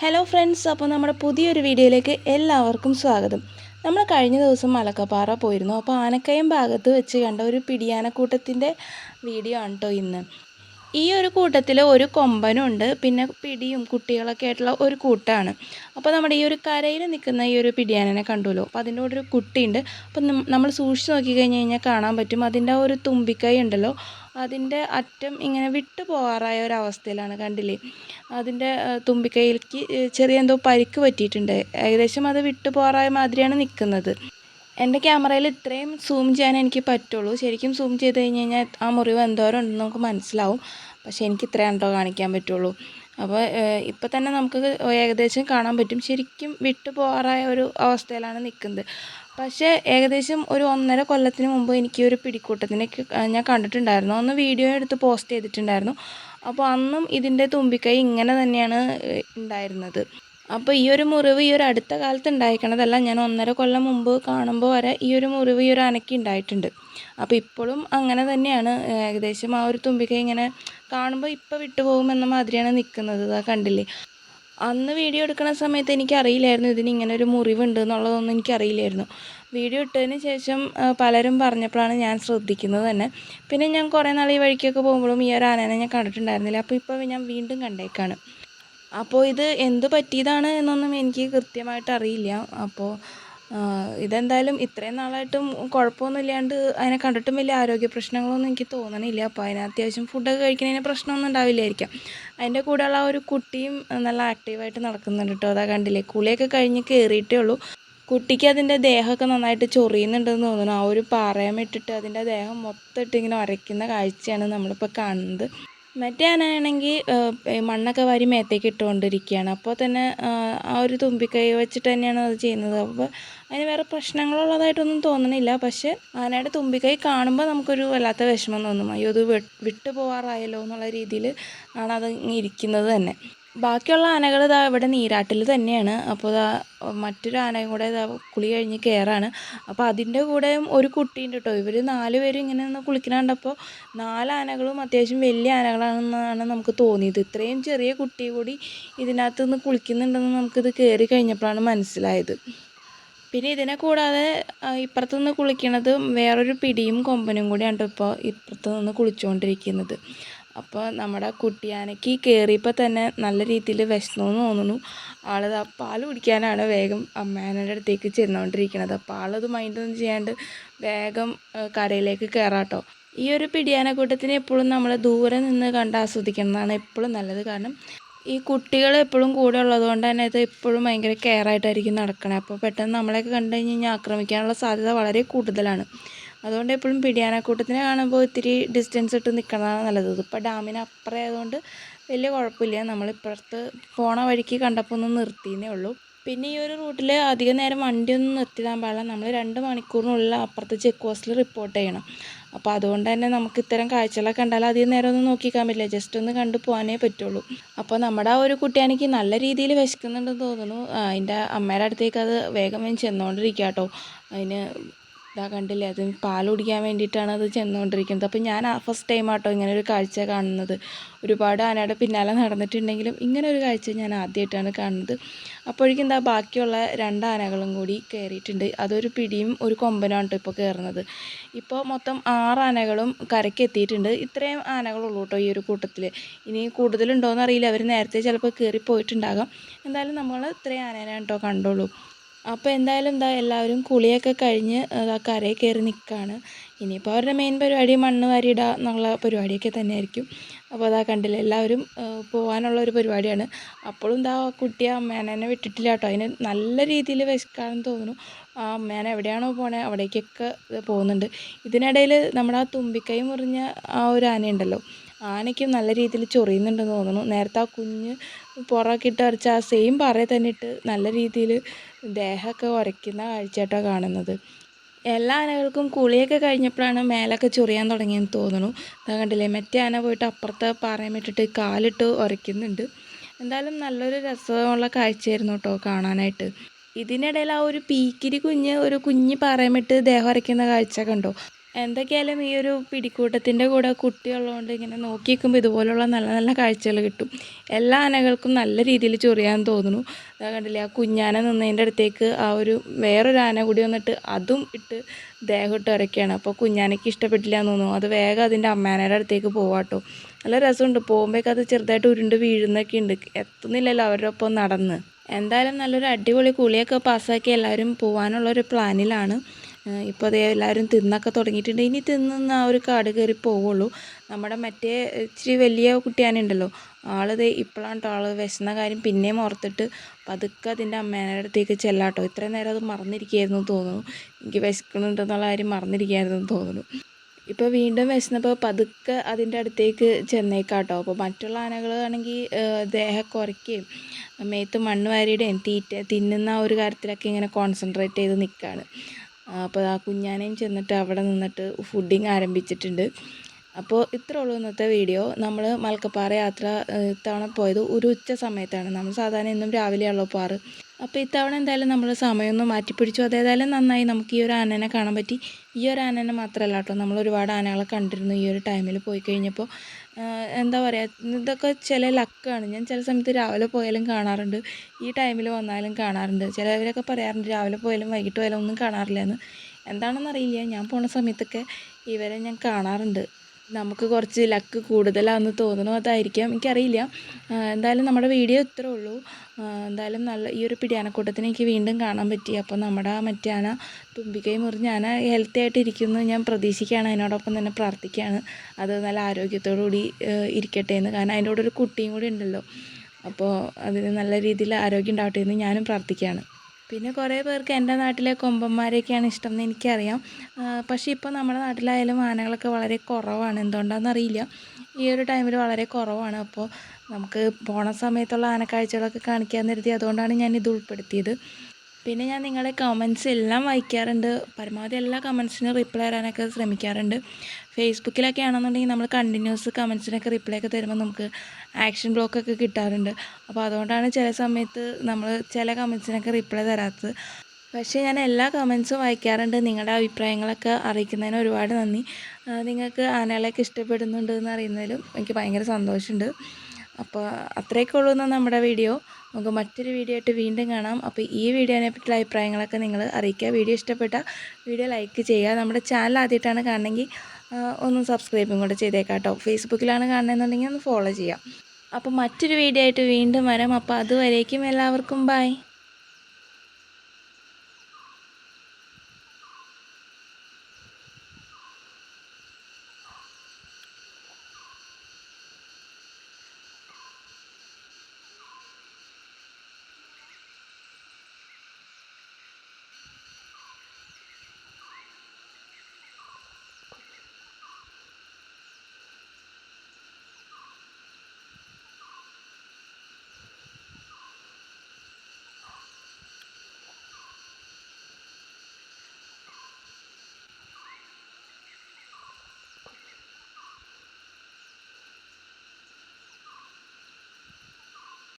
Hello friends അപ്പോൾ നമ്മുടെ പുതിയൊരു വീഡിയോയിലേക്ക് എല്ലാവർക്കും സ്വാഗതം. നമ്മൾ കഴിഞ്ഞ ദിവസം മലക്കപ്പാറ പോയിരുന്നു. അപ്പോൾ ആനക്കയം ഭാഗത്ത് വെച്ച് കണ്ട ഒരു പിടിയാനക്കൂട്ടത്തിന്റെ വീഡിയോ ആണ് കേട്ടോ ഇന്ന്. ഈ ഒരു കൂട്ടത്തിൽ ഒരു കൊമ്പനുണ്ട് പിന്നെ പിടിയും കുട്ടികളൊക്കെ ആയിട്ടുള്ള ഒരു കൂട്ടാണ്. അപ്പോൾ നമ്മുടെ ഈ ഒരു കരയിൽ നിൽക്കുന്ന ഈ ഒരു പിടിയാനെ കണ്ടുല്ലോ? അപ്പോൾ അതിന്റെ കൂടെ ഒരു കുട്ടിയുണ്ട്. അപ്പം നമ്മൾ സൂക്ഷിച്ച് നോക്കി കഴിഞ്ഞ് കഴിഞ്ഞാൽ കാണാൻ പറ്റും അതിന്റെ ആ ഒരു തുമ്പിക്കൈ ഉണ്ടല്ലോ? അതിന്റെ അറ്റം ഇങ്ങനെ വിട്ടു പോകാറായ ഒരു അവസ്ഥയിലാണ് കണ്ടില്ലേ? അതിന്റെ തുമ്പിക്കൈയിലേക്ക് ചെറിയ എന്തോ പരിക്ക് പറ്റിയിട്ടുണ്ട്. ഏകദേശം അത് വിട്ടു പോകാറായ മാതിരിയാണ് നിൽക്കുന്നത് എന്റെ ക്യാമറയിൽ ഇത്രയും സൂം ചെയ്യാൻ എനിക്ക് പറ്റുള്ളൂ. ശരിക്കും സൂം ചെയ്ത് കഴിഞ്ഞ് കഴിഞ്ഞാൽ ആ മുറിവ് എന്തോരം ഉണ്ടെന്ന് നമുക്ക് മനസ്സിലാവും. പക്ഷേ എനിക്ക് ഇത്രയും കേട്ടോ കാണിക്കാൻ പറ്റുള്ളൂ. അപ്പോൾ ഇപ്പം തന്നെ നമുക്ക് ഏകദേശം കാണാൻ പറ്റും. ശരിക്കും വിട്ടു പോകാറായ ഒരു അവസ്ഥയിലാണ് നിൽക്കുന്നത്. പക്ഷേ ഏകദേശം ഒരു ഒന്നര കൊല്ലത്തിന് മുമ്പ് എനിക്ക് ഒരു പിടിക്കൂട്ടത്തിനൊക്കെ ഞാൻ കണ്ടിട്ടുണ്ടായിരുന്നു. ഒന്ന് വീഡിയോ എടുത്ത് പോസ്റ്റ് ചെയ്തിട്ടുണ്ടായിരുന്നു. അപ്പോൾ അന്നും ഇതിന്റെ തുമ്പിക്കൈ ഇങ്ങനെ തന്നെയാണ് ഉണ്ടായിരുന്നത്. അപ്പോൾ ഈ ഒരു മുറിവ് ഈ ഒരു അടുത്ത കാലത്ത് ഉണ്ടായിരിക്കണതല്ല ഞാൻ ഒന്നര കൊല്ലം മുമ്പ് കാണുമ്പോൾ വരെ ഈ ഒരു മുറിവ് ഈ ഒരു അനക്കി ഉണ്ടായിട്ടുണ്ട്. അപ്പോൾ ഇപ്പോഴും അങ്ങനെ തന്നെയാണ്. ഏകദേശം ആ ഒരു തുമ്പിക്ക ഇങ്ങനെ കാണുമ്പോൾ ഇപ്പോൾ വിട്ടുപോകുമെന്ന മാതിരിയാണ് നിൽക്കുന്നത് അതാ കണ്ടില്ലേ? അന്ന് വീഡിയോ എടുക്കുന്ന സമയത്ത് എനിക്കറിയില്ലായിരുന്നു ഇതിന് ഇങ്ങനെ ഒരു മുറിവുണ്ട് എന്നുള്ളതൊന്നും എനിക്കറിയില്ലായിരുന്നു. വീഡിയോ ഇട്ടതിന് ശേഷം പലരും പറഞ്ഞപ്പോഴാണ് ഞാൻ ശ്രദ്ധിക്കുന്നത് തന്നെ. പിന്നെ ഞാൻ കുറേ നാൾ ഈ വഴിക്കൊക്കെ പോകുമ്പോഴും ഈ ഒരു ആനേനെ ഞാൻ കണ്ടിട്ടുണ്ടായിരുന്നില്ല. അപ്പോൾ ഇപ്പോൾ ഞാൻ വീണ്ടും കണ്ടേക്കാണ്. അപ്പോൾ ഇത് എന്ത് പറ്റിയതാണ് എന്നൊന്നും എനിക്ക് കൃത്യമായിട്ട് അറിയില്ല. അപ്പോൾ ഇതെന്തായാലും ഇത്രയും നാളായിട്ടും കുഴപ്പമൊന്നും ഇല്ലാണ്ട് അതിനെ കണ്ടിട്ടും വലിയ ആരോഗ്യ പ്രശ്നങ്ങളൊന്നും എനിക്ക് തോന്നണില്ല. അപ്പോൾ അതിന് അത്യാവശ്യം ഫുഡൊക്കെ കഴിക്കുന്നതിന് പ്രശ്നമൊന്നും ഉണ്ടാവില്ലായിരിക്കാം. അതിന്റെ കൂടെയുള്ള ഒരു കുട്ടിയും നല്ല ആക്റ്റീവായിട്ട് നടക്കുന്നുണ്ട് കേട്ടോ അതാ കണ്ടില്ലേ കുളിയൊക്കെ കഴിഞ്ഞ് കയറിയിട്ടേ ഉള്ളൂ. കുട്ടിക്ക് അതിന്റെ ദേഹമൊക്കെ നന്നായിട്ട് ചൊറിയുന്നുണ്ടെന്ന് തോന്നുന്നു. ആ ഒരു പാറയമിട്ടിട്ട് അതിന്റെ ദേഹം മൊത്തം ഇട്ടിങ്ങനെ ഉരയ്ക്കുന്ന കാഴ്ചയാണ് നമ്മളിപ്പോൾ കാണുന്നത്. മറ്റേ ആനയാണെങ്കിൽ മണ്ണൊക്കെ വാരി മേത്തേക്ക് ഇട്ടുകൊണ്ടിരിക്കുകയാണ്. അപ്പോൾ തന്നെ ആ ഒരു തുമ്പിക്കൈ വെച്ചിട്ട് തന്നെയാണ് അത് ചെയ്യുന്നത്. അപ്പോൾ അതിന് വേറെ പ്രശ്നങ്ങളുള്ളതായിട്ടൊന്നും തോന്നണില്ല. പക്ഷേ ആനയുടെ തുമ്പിക്കൈ കാണുമ്പോൾ നമുക്കൊരു വല്ലാത്ത വിഷമം തോന്നും. അയ്യോ അത് വിട്ടു പോകാറായല്ലോ എന്നുള്ള രീതിയിൽ ആണ് അത് ഇരിക്കുന്നത് തന്നെ. ബാക്കിയുള്ള ആനകൾ ഇതാ ഇവിടെ നീരാട്ടിൽ തന്നെയാണ്. അപ്പോൾ ഇതാ മറ്റൊരു ആനയും കൂടെ ഇതാ കുളി കഴിഞ്ഞ് കയറാണ് അപ്പോൾ അതിന്റെ കൂടെയും ഒരു കുട്ടിയുണ്ട് കേട്ടോ. ഇവർ നാല് പേരും ഇങ്ങനെ നിന്ന് കണ്ടപ്പോൾ നാല് ആനകളും അത്യാവശ്യം വലിയ ആനകളാണെന്നാണ് നമുക്ക് തോന്നിയത്. ഇത്രയും ചെറിയ കുട്ടി കൂടി ഇതിനകത്ത് നിന്ന് കുളിക്കുന്നുണ്ടെന്ന് നമുക്കിത് കയറി കഴിഞ്ഞപ്പോഴാണ് മനസ്സിലായത്. പിന്നെ ഇതിനെ കൂടാതെ ഇപ്പുറത്ത് നിന്ന് കുളിക്കണത് വേറൊരു പിടിയും കൊമ്പനും കൂടിയാണ് ഇപ്പോൾ ഇപ്പുറത്ത് നിന്ന് കുളിച്ചുകൊണ്ടിരിക്കുന്നത്. അപ്പോൾ നമ്മുടെ കുട്ടിയാനയ്ക്ക് കയറിയപ്പോൾ തന്നെ നല്ല രീതിയിൽ വിശന്നു എന്ന് തോന്നുന്നു. ആളത് ആ പാൽ കുടിക്കാനാണ് വേഗം അമ്മേനയുടെ അടുത്തേക്ക് ചെന്നുകൊണ്ടിരിക്കുന്നത് അപ്പോൾ ആളത് മൈൻഡൊന്നും ചെയ്യാണ്ട് വേഗം കരയിലേക്ക് കയറാട്ടോ ഈ ഒരു പിടിയാനക്കൂട്ടത്തിന് എപ്പോഴും നമ്മൾ ദൂരെ നിന്ന് കണ്ട് ആസ്വദിക്കുന്നതാണ് എപ്പോഴും നല്ലത്. കാരണം ഈ കുട്ടികൾ എപ്പോഴും കൂടെ ഉള്ളതുകൊണ്ട് തന്നെ ഇത് എപ്പോഴും ഭയങ്കര കെയർ ആയിട്ടായിരിക്കും നടക്കണേ. അപ്പോൾ പെട്ടെന്ന് നമ്മളെയൊക്കെ കണ്ടു കഴിഞ്ഞ് കഴിഞ്ഞാൽ ആക്രമിക്കാനുള്ള സാധ്യത വളരെ കൂടുതലാണ്. അതുകൊണ്ട് എപ്പോഴും പിടിയാനക്കൂട്ടത്തിനെ കാണുമ്പോൾ ഇത്തിരി ഡിസ്റ്റൻസ് ഇട്ട് നിൽക്കുന്നതാണ് നല്ലത്. ഇതിപ്പോൾ ഡാമിന് അപ്പുറം ആയതുകൊണ്ട് വലിയ കുഴപ്പമില്ല. നമ്മളിപ്പുറത്ത് പോണ വഴിക്ക് കണ്ടപ്പോൾ ഒന്ന് നിർത്തിയെന്നേ ഉള്ളൂ. പിന്നെ ഈ ഒരു റൂട്ടിൽ അധിക നേരം വണ്ടിയൊന്നും നിർത്തിയിടാൻ പാടില്ല. നമ്മൾ രണ്ട് മണിക്കൂറിനുള്ളിൽ അപ്പുറത്ത് ചെക്ക് പോസ്റ്റിൽ റിപ്പോർട്ട് ചെയ്യണം. അപ്പോൾ അതുകൊണ്ട് തന്നെ നമുക്ക് ഇത്തരം കാഴ്ചകളൊക്കെ കണ്ടാൽ അധികം നേരം ഒന്നും നോക്കിക്കാൻ പറ്റില്ല. ജസ്റ്റ് ഒന്ന് കണ്ടു പോകാനേ പറ്റുള്ളൂ. അപ്പോൾ നമ്മുടെ ആ ഒരു കുട്ടിയാണെങ്കിൽ നല്ല രീതിയിൽ വിശക്കുന്നുണ്ടെന്ന് തോന്നുന്നു. അതിന്റെ അമ്മയുടെ അടുത്തേക്ക് അത് വേഗം ചെന്നുകൊണ്ടിരിക്കുക കേട്ടോ അതിന് ഇതാ കണ്ടില്ലേ അത് പാൽ കുടിക്കാൻ വേണ്ടിയിട്ടാണ് അത് ചെന്നുകൊണ്ടിരിക്കുന്നത്. അപ്പോൾ ഞാൻ ഫസ്റ്റ് ടൈം ആട്ടോ ഇങ്ങനെ ഒരു കാഴ്ച കാണുന്നത്. ഒരുപാട് ആനയുടെ പിന്നാലെ നടന്നിട്ടുണ്ടെങ്കിലും ഇങ്ങനെ ഒരു കാഴ്ച ഞാൻ ആദ്യമായിട്ടാണ് കാണുന്നത്. അപ്പോഴേക്കും എന്താ ബാക്കിയുള്ള രണ്ട് ആനകളും കൂടി കയറിയിട്ടുണ്ട് അതൊരു പിടിയും ഒരു കൊമ്പനാണ് ഇപ്പോൾ കയറുന്നത് ഇപ്പോൾ മൊത്തം ആറ് ആനകളും കരയ്ക്ക് എത്തിയിട്ടുണ്ട്. ഇത്രയും ആനകളുള്ളൂ കേട്ടോ ഈ ഒരു കൂട്ടത്തിൽ ഇനി കൂടുതലുണ്ടോയെന്ന് അറിയില്ല അവർ നേരത്തെ ചിലപ്പോൾ കയറി പോയിട്ടുണ്ടാകാം എന്തായാലും നമ്മൾ ഇത്രയും ആനേനെ കേട്ടോ കണ്ടോളൂ അപ്പോൾ എന്തായാലും എന്താ എല്ലാവരും കുളിയൊക്കെ കഴിഞ്ഞ് കരയിൽ കയറി നിൽക്കുകയാണ് ഇനിയിപ്പോൾ അവരുടെ മെയിൻ പരിപാടി മണ്ണ് വാരിയിടുക എന്നുള്ള പരിപാടിയൊക്കെ തന്നെയായിരിക്കും. അപ്പോൾ അതാ കണ്ടില്ല എല്ലാവരും പോകാനുള്ള ഒരു പരിപാടിയാണ്. അപ്പോഴും എന്താ കുട്ടിയെ അമ്മേനെ വിട്ടിട്ടില്ല കേട്ടോ. അതിന് നല്ല രീതിയിൽ വിശക്കാണെന്ന് തോന്നുന്നു. ആ അമ്മേനെ എവിടെയാണോ പോണേ അവിടേക്കൊക്കെ പോകുന്നുണ്ട്. ഇതിനിടയിൽ നമ്മുടെ ആ തുമ്പിക്കൈ മുറിഞ്ഞ ആ ഒരു ആനയുണ്ടല്ലോ. ആനയ്ക്കും നല്ല രീതിയിൽ ചൊറിയുന്നുണ്ടെന്ന് തോന്നുന്നു. നേരത്തെ ആ കുഞ്ഞ് പുറമൊക്കെ ഇട്ട് ആ സെയിം പാറയെ തന്നെ ഇട്ട് നല്ല രീതിയിൽ ദേഹമൊക്കെ ഉരയ്ക്കുന്ന കാഴ്ചയായിട്ടാണ് കാണുന്നത്. എല്ലാ ആനകൾക്കും കുളിയൊക്കെ കഴിഞ്ഞപ്പോഴാണ് മേലൊക്കെ ചൊറിയാൻ തുടങ്ങിയെന്ന് തോന്നുന്നു. കണ്ടില്ലേ മറ്റേ ആന പോയിട്ട് അപ്പുറത്തെ പാറയമിട്ടിട്ട് കാലിട്ട് ഉരയ്ക്കുന്നുണ്ട്. എന്തായാലും നല്ലൊരു രസമുള്ള കാഴ്ചയായിരുന്നു കേട്ടോ കാണാനായിട്ട്. ഇതിനിടയിൽ ആ ഒരു പീക്കിരി കുഞ്ഞ് ഒരു കുഞ്ഞ് പാറയമിട്ട് ദേഹം ഉരയ്ക്കുന്ന കാഴ്ച കണ്ടോ? എന്തൊക്കെയായാലും ഈ ഒരു പിടിക്കൂട്ടത്തിന്റെ കൂടെ കുട്ടിയുള്ളതുകൊണ്ട് ഇങ്ങനെ നോക്കി നിൽക്കുമ്പോൾ ഇതുപോലുള്ള നല്ല നല്ല കാഴ്ചകൾ കിട്ടും. എല്ലാ ആനകൾക്കും നല്ല രീതിയിൽ ചൊറിയാൻ തോന്നുന്നു. അതാ കണ്ടില്ലേ ആ കുഞ്ഞാന നിന്നതിന്റെ അടുത്തേക്ക് ആ ഒരു വേറൊരു ആന കൂടി വന്നിട്ട് അതും ഇട്ട് ദേഹം ഇട്ട് ഇറക്കുകയാണ് അപ്പോൾ കുഞ്ഞാനയ്ക്ക് ഇഷ്ടപ്പെട്ടില്ല എന്ന് തോന്നുന്നു. അത് വേഗം അതിന്റെ അമ്മാനയുടെ അടുത്തേക്ക് പോവാട്ടോ നല്ല രസമുണ്ട്. പോകുമ്പോഴേക്ക് അത് ചെറുതായിട്ട് ഉരുണ്ട് വീഴുന്നൊക്കെ ഉണ്ട്. എത്തുന്നില്ലല്ലോ അവരുടെ ഒപ്പം നടന്ന്. എന്തായാലും നല്ലൊരു അടിപൊളി കുളിയൊക്കെ പാസ്സാക്കി എല്ലാവരും പോകാനുള്ളൊരു പ്ലാനിലാണ്. ഇപ്പോൾ അതേ എല്ലാവരും തിന്നൊക്കെ തുടങ്ങിയിട്ടുണ്ട്. ഇനി തിന്നുന്ന ആ ഒരു കാട് കയറി പോവുള്ളൂ. നമ്മുടെ മറ്റേ ഇച്ചിരി വലിയ കുട്ടിയാനുണ്ടല്ലോ. ആളത് ഇപ്പോഴാണ് ആൾ വിശന്ന കാര്യം പിന്നെയും ഓർത്തിട്ട് പതുക്കെ അതിന്റെ അമ്മേനെ അടുത്തേക്ക് ചെല്ലാട്ടോ. ഇത്രയും നേരം അത് മറന്നിരിക്കുകയായിരുന്നു തോന്നുന്നു. എനിക്ക് വിശക്കണുണ്ടെന്നുള്ള കാര്യം മറന്നിരിക്കുകയായിരുന്നു തോന്നുന്നു. ഇപ്പോൾ വീണ്ടും വിശന്നപ്പോൾ പതുക്കെ അതിന്റെ അടുത്തേക്ക് ചെന്നേക്കാട്ടോ. അപ്പോൾ മറ്റുള്ള ആനകൾ ആണെങ്കിൽ ദേഹം കുറയ്ക്കുകയും മേത്ത് മണ്ണ് വാരിയുടെയും തീറ്റ തിന്നുന്ന ഒരു കാര്യത്തിലൊക്കെ ഇങ്ങനെ കോൺസെൻട്രേറ്റ് ചെയ്ത് നിൽക്കുകയാണ് അപ്പോൾ ആ കുഞ്ഞാനയും ചെന്നിട്ട് അവിടെ നിന്നിട്ട് ഫുഡിങ് ആരംഭിച്ചിട്ടുണ്ട്. അപ്പോൾ ഇത്ര ഉള്ളൂ ഇന്നത്തെ വീഡിയോ നമ്മൾ മലക്കപ്പാറ യാത്ര ഇത്തവണ പോയത് ഒരു ഉച്ച സമയത്താണ്. നമ്മൾ സാധാരണ എന്നും രാവിലെയാണല്ലോ പോകാറ് അപ്പോൾ ഇത്തവണ എന്തായാലും നമ്മൾ സമയമൊന്നും മാറ്റിപ്പിടിച്ചു. അതേതായാലും നന്നായി നമുക്ക് ഈ ഒരു ആനനെ കാണാൻ പറ്റി. ഈ ഒരു ആനനെ മാത്രമല്ല കേട്ടോ നമ്മൾ ഒരുപാട് ആനകളെ കണ്ടിരുന്നു ഈ ഒരു ടൈമിൽ പോയി കഴിഞ്ഞപ്പോൾ എന്താ പറയുക ഇതൊക്കെ ചില ലക്കാണ് ഞാൻ ചില സമയത്ത് രാവിലെ പോയാലും കാണാറുണ്ട്. ഈ ടൈമിൽ വന്നാലും കാണാറുണ്ട്. ചിലവരൊക്കെ പറയാറുണ്ട് രാവിലെ പോയാലും വൈകിട്ട് പോയാലും ഒന്നും കാണാറില്ല എന്ന്. എന്താണെന്നറിയില്ല ഞാൻ പോണ സമയത്തൊക്കെ ഇവരെ ഞാൻ കാണാറുണ്ട്. നമുക്ക് കുറച്ച് ലക്ക് കൂടുതലാണെന്ന് തോന്നണോ അതായിരിക്കാം. എനിക്കറിയില്ല. എന്തായാലും നമ്മുടെ വീഡിയോ ഇത്രേ ഉള്ളൂ. എന്തായാലും നല്ല ഈ ഒരു പിടിയാനക്കൂട്ടത്തിന് എനിക്ക് വീണ്ടും കാണാൻ പറ്റി. അപ്പോൾ നമ്മുടെ മറ്റേ ആന തുമ്പിക്കൈ മുറിഞ്ഞ് ആന ഹെൽത്തി ആയിട്ട് ഇരിക്കുന്നു ഞാൻ പ്രതീക്ഷിക്കുകയാണ്. അതിനോടൊപ്പം തന്നെ പ്രാർത്ഥിക്കുകയാണ്. അത് നല്ല ആരോഗ്യത്തോടു കൂടി ഇരിക്കട്ടെ എന്ന്. കാരണം അതിന്റെ കൂടെ ഒരു കുട്ടിയും കൂടി ഉണ്ടല്ലോ. അപ്പോൾ അതിന് നല്ല രീതിയിൽ ആരോഗ്യം ഉണ്ടാവട്ടെ എന്ന് ഞാനും പ്രാർത്ഥിക്കുകയാണ്. പിന്നെ കുറേ പേർക്ക് എന്റെ നാട്ടിലെ കൊമ്പന്മാരെയൊക്കെയാണ് ഇഷ്ടം എന്ന് എനിക്കറിയാം പക്ഷേ ഇപ്പോൾ നമ്മുടെ നാട്ടിലായാലും ആനകളൊക്കെ വളരെ കുറവാണ്. എന്തുകൊണ്ടാണെന്നറിയില്ല ഈ ഒരു ടൈമിൽ വളരെ കുറവാണ്. അപ്പോൾ നമുക്ക് പോണ സമയത്തുള്ള ആനക്കാഴ്ചകളൊക്കെ കാണിക്കാൻ കരുതി അതുകൊണ്ടാണ് ഞാൻ ഇത് ഉൾപ്പെടുത്തിയത്. പിന്നെ ഞാൻ നിങ്ങളുടെ കമൻസ് എല്ലാം വായിക്കാറുണ്ട്. പരമാവധി എല്ലാ കമൻസിനും റിപ്ലൈ തരാനൊക്കെ ശ്രമിക്കാറുണ്ട്. ഫേസ്ബുക്കിലൊക്കെ ആണെന്നുണ്ടെങ്കിൽ നമ്മൾ കണ്ടിന്യൂസ് കമൻസിനൊക്കെ റിപ്ലൈ ഒക്കെ തരുമ്പോൾ നമുക്ക് ആക്ഷൻ ബ്ലോക്കൊക്കെ കിട്ടാറുണ്ട്. അപ്പോൾ അതുകൊണ്ടാണ് ചില സമയത്ത് നമ്മൾ ചില കമൻസിനൊക്കെ റിപ്ലൈ തരാത്തത്. പക്ഷേ ഞാൻ എല്ലാ കമൻസും വായിക്കാറുണ്ട്. നിങ്ങളുടെ അഭിപ്രായങ്ങളൊക്കെ അറിയിക്കുന്നതിന് ഒരുപാട് നന്ദി. നിങ്ങൾക്ക് ആനകളെയൊക്കെ ഇഷ്ടപ്പെടുന്നുണ്ട് എന്ന് അറിയുന്നതിലും എനിക്ക് ഭയങ്കര സന്തോഷമുണ്ട്. അപ്പോൾ അത്രയൊക്കെ ഉള്ളൂ നമ്മുടെ വീഡിയോ. നമുക്ക് മറ്റൊരു വീഡിയോ ആയിട്ട് വീണ്ടും കാണാം. അപ്പോൾ ഈ വീഡിയോനെ പറ്റിയുള്ള അഭിപ്രായങ്ങളൊക്കെ നിങ്ങൾ അറിയിക്കുക. വീഡിയോ ഇഷ്ടപ്പെട്ട വീഡിയോ ലൈക്ക് ചെയ്യുക. നമ്മുടെ ചാനൽ ആദ്യമായിട്ടാണ് കാണണമെങ്കിൽ ഒന്ന് സബ്സ്ക്രൈബും കൂടെ ചെയ്തേക്കാം കേട്ടോ. ഫേസ്ബുക്കിലാണ് കാണണമെന്നുണ്ടെങ്കിൽ ഒന്ന് ഫോളോ ചെയ്യാം. അപ്പോൾ മറ്റൊരു വീഡിയോ ആയിട്ട് വീണ്ടും വരാം. അപ്പോൾ അതുവരേക്കും എല്ലാവർക്കും ബൈ.